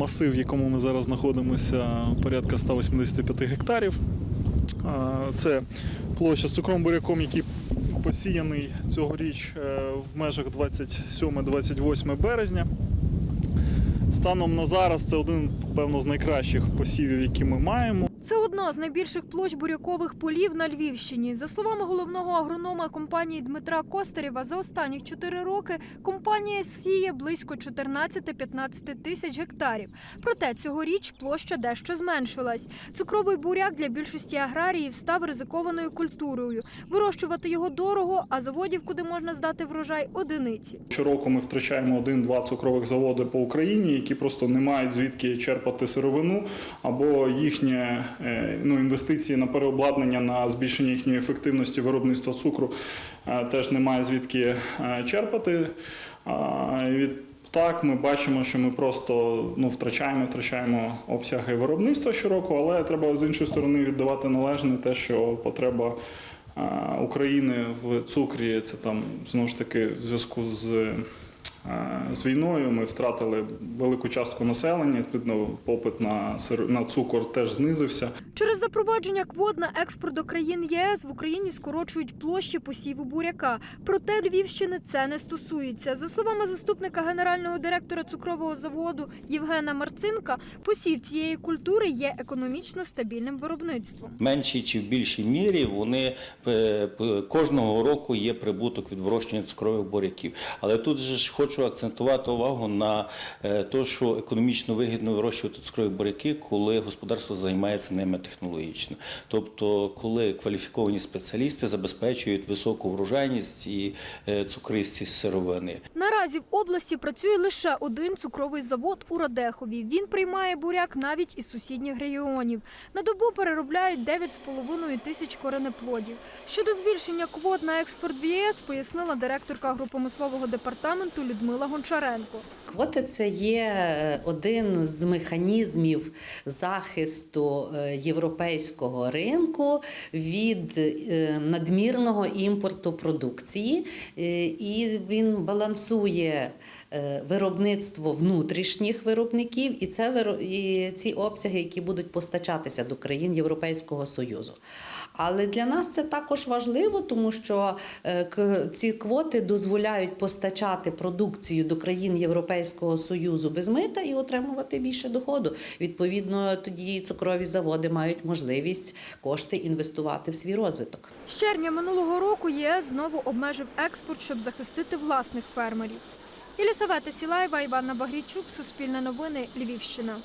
Масив, в якому ми зараз знаходимося, порядка 185 гектарів. Це площа з цукром буряком, який посіяний цьогоріч е, в межах 27-28 березня. Станом на зараз це один, певно, з найкращих посівів, які ми маємо. Це одна з найбільших площ бурякових полів на Львівщині. За словами головного агронома компанії Дмитра Костарєва, за останні 4 роки компанія сіє близько 14-15 тисяч гектарів. Проте цьогоріч площа дещо зменшилась. Цукровий буряк для більшості аграріїв став ризикованою культурою. Вирощувати його дорого, а заводів, куди можна здати врожай, одиниці. Щороку ми втрачаємо один-два цукрових заводи по Україні, які просто не мають звідки черпати сировину, або їхнє ну, інвестиції на переобладнання на збільшення їхньої ефективності виробництва цукру е, теж немає звідки е, черпати. А, і Відтак ми бачимо, що ми просто ну, втрачаємо, втрачаємо обсяги виробництва щороку, але треба з іншої сторони віддавати належне те, що потреба е, України в цукрі це там знову ж таки в зв'язку з. Е, З війною ми втратили велику частку населення. Відповідно, попит на сир на цукор теж знизився. Через запровадження квот на експорт до країн ЄС в Україні скорочують площі посіву буряка. Проте Львівщини це не стосується. За словами заступника генерального директора цукрового заводу Євгена Марцинка, посів цієї культури є економічно стабільним виробництвом. В меншій чи в більшій мірі вони е, кожного року є прибуток від вирощування цукрових буряків. Але тут же ж хочу акцентувати увагу на е, те, що економічно вигідно вирощувати цукрові буряки, коли господарство займається ними технологічно. Тобто, коли кваліфіковані спеціалісти забезпечують високу врожайність і е, цукристість сировини. Наразі в області працює лише один цукровий завод у Радехові. Він приймає буряк навіть із сусідніх регіонів. На добу переробляють 9,5 тисяч коренеплодів. Щодо збільшення квот на експорт в ЄС, пояснила директорка агропромислового департаменту Людмила Гончаренко. Квоти це є е, один з механізмів захисту е, європейського ринку від е, надмірного імпорту продукції, і він балансує виробництво внутрішніх виробників і це і ці обсяги, які будуть постачатися до країн Європейського Союзу. Але для нас це також важливо, тому що ці квоти дозволяють постачати продукцію до країн Європейського Союзу без мита і отримувати більше доходу. Відповідно, тоді цукрові заводи мають можливість кошти інвестувати в свій розвиток. З червня минулого року ЄС знову обмежив експорт, щоб захистити власних фермерів. Єлісавета Сілаєва, Іванна Багрійчук, Суспільне новини, Львівщина.